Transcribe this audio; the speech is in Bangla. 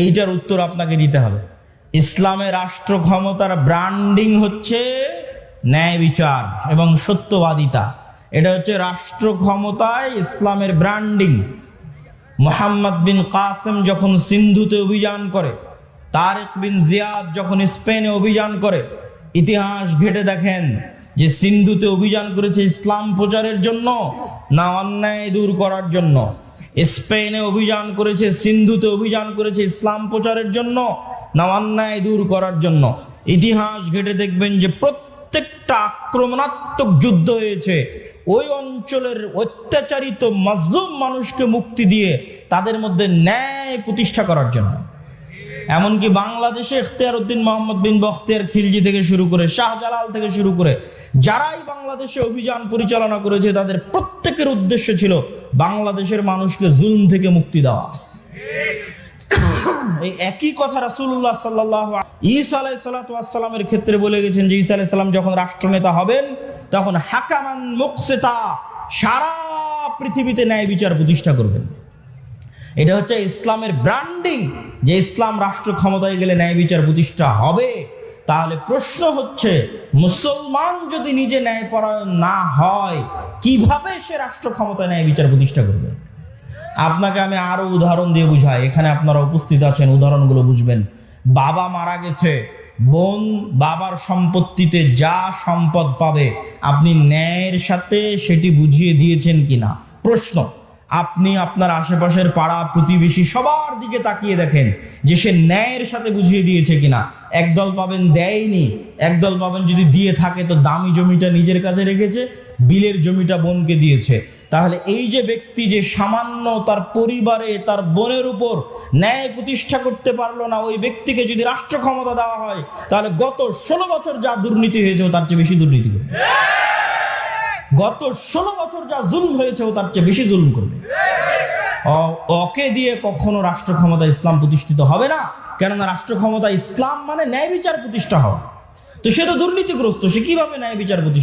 এইটার উত্তর আপনাকে দিতে হবে। ইসলামের রাষ্ট্র ক্ষমতার ব্র্যান্ডিং হচ্ছে ন্যায় বিচার এবং সত্যবাদিতা। এটা হচ্ছে রাষ্ট্র ক্ষমতায় ইসলামের ব্র্যান্ডিং মোহাম্মদ বিন কাসেম যখন সিন্ধুতে অভিযান করে, তারেক বিন জিয়াদ যখন স্পেনে অভিযান করে, ইতিহাস ঘেটে দেখেন যে সিন্ধুতে অভিযান করেছে ইসলাম প্রচারের জন্য না অন্যায় দূর করার জন্য। স্পেনে অভিযান করেছে, সিন্ধুতে অভিযান করেছে ইসলাম প্রচারের জন্য না অন্যায় দূর করার জন্য। ইতিহাস ঘেটে দেখবেন যে প্রত্যেকটা আক্রমণাত্মক যুদ্ধ হয়েছে। ওই অঞ্চলের অত্যাচারিত মজলুম মানুষকে মুক্তি দিয়ে তাদের মধ্যে ন্যায় প্রতিষ্ঠা করার জন্য। এমনকি বাংলাদেশে ইখতিয়ার উদ্দিন মোহাম্মদ বিন বখতিয়ার খিলজি থেকে শুরু করে শাহজালাল থেকে শুরু করে, যারাই বাংলাদেশে অভিযান পরিচালনা করেছে, তাদের প্রত্যেকের উদ্দেশ্য ছিল বাংলাদেশের মানুষকে জুলম থেকে মুক্তি দেওয়া। এই একই কথা রাসূলুল্লাহ সাল্লাহ ঈসা আলাই সাল্লামের ক্ষেত্রে বলে গেছেন যে, ঈসা আলাইহিস সালাম যখন রাষ্ট্রনেতা হবেন, তখন হাকামান মুকসিতা, সারা পৃথিবীতে ন্যায় বিচার প্রতিষ্ঠা করবেন। এটা হচ্ছে ইসলামের ব্র্যান্ডিং যে ইসলাম রাষ্ট্র ক্ষমতায় গেলে ন্যায় বিচার প্রতিষ্ঠা হবে। তাহলে প্রশ্ন হচ্ছে, মুসলমান যদি নিজে ন্যায় ন্যায়পরায়ণ না হয়, কীভাবে সে রাষ্ট্র ক্ষমতায় ন্যায় বিচার প্রতিষ্ঠা করবে? আপনাকে আমি আরও উদাহরণ দিয়ে বুঝাই। এখানে আপনারা উপস্থিত আছেন, উদাহরণগুলো বুঝবেন। বাবা মারা গেছে, বোন বাবার সম্পত্তিতে যা সম্পদ পাবে, আপনি ন্যায়ের সাথে সেটি বুঝিয়ে দিয়েছেন কিনা? প্রশ্ন। আপনি আপনার আশেপাশের পাড়া, প্রতিবেশী সবার দিকে তাকিয়ে দেখেন যে সে ন্যায়ের সাথে বুঝিয়ে দিয়েছে কিনা। একদল পাবেন দেয়নি, একদল পাবেন যদি দিয়ে থাকে তো দামি জমিটা নিজের কাছে রেখেছে, বিলের জমিটা বোনকে দিয়েছে। তাহলে এই যে ব্যক্তি যে সামান্য তার পরিবারে, তার বোনের উপর ন্যায় প্রতিষ্ঠা করতে পারল না, ওই ব্যক্তিকে যদি রাষ্ট্র ক্ষমতা দেওয়া হয়, তাহলে গত ষোলো বছর যা দুর্নীতি হয়েছে তার চেয়ে বেশি দুর্নীতি করবে। গত ষোলো বছর যা জুলুম হয়েছে, ও তার চেয়ে বেশি জুলুম করবে। ওকে দিয়ে কখনো রাষ্ট্র ক্ষমতা ইসলাম প্রতিষ্ঠিত হবে না, কেননা রাষ্ট্র ক্ষমতা ইসলাম মানে ন্যায় বিচার প্রতিষ্ঠা হওয়া। তো সে তো দুর্নীতিগ্রস্ত, সে কীভাবে ন্যায় বিচার প্রতিষ্ঠা